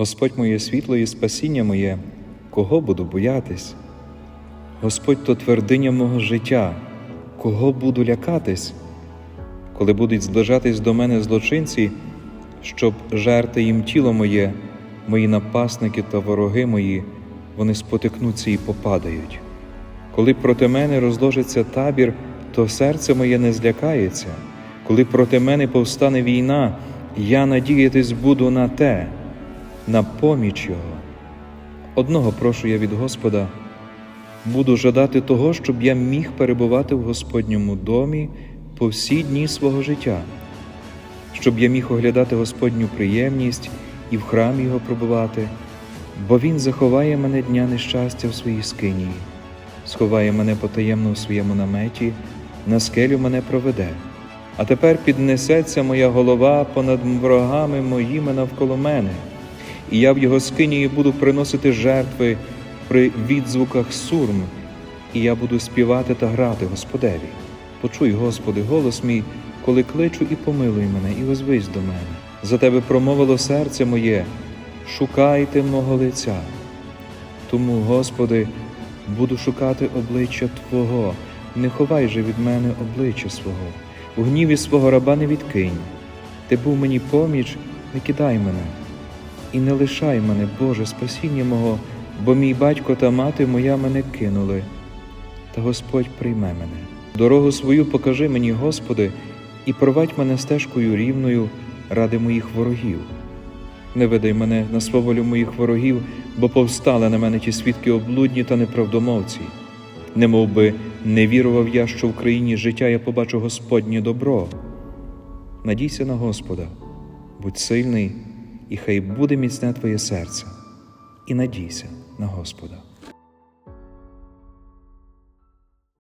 Господь моє світло і спасіння моє, кого буду боятись? Господь то твердиня мого життя, кого буду лякатись? Коли будуть зближатись до мене злочинці, щоб жерти їм тіло моє, мої напасники та вороги мої, вони спотикнуться і попадають. Коли проти мене розложиться табір, то серце моє не злякається. Коли проти мене повстане війна, я надіятись буду на те, на поміч Його. Одного прошу я від Господа, буду жадати того, щоб я міг перебувати в Господньому домі по всі дні свого життя, щоб я міг оглядати Господню приємність і в храмі Його пробувати, бо Він заховає мене дня нещастя в своїй скинії, сховає мене потаємно в своєму наметі, на скелю мене проведе. А тепер піднесеться моя голова понад ворогами моїми навколо мене, і я в його скинії буду приносити жертви при відзвуках сурм, і я буду співати та грати Господеві. Почуй, Господи, голос мій, коли кличу і помилуй мене, і озвись до мене. За тебе промовило серце моє, шукайте мого лиця. Тому, Господи, буду шукати обличчя Твого, не ховай же від мене обличчя свого, у гніві свого раба не відкинь. Ти був мені поміч, не кидай мене, і не лишай мене, Боже, спасіння мого, бо мій батько та мати моя мене кинули, та Господь прийме мене. Дорогу свою покажи мені, Господи, і провадь мене стежкою рівною ради моїх ворогів. Не видай мене на сваволю моїх ворогів, бо повстали на мене ті свідки облудні та неправдомовці. Не мов би не вірував я, що в країні життя я побачу Господнє добро. Надійся на Господа, будь сильний, і хай буде міцне твоє серце, і надійся на Господа.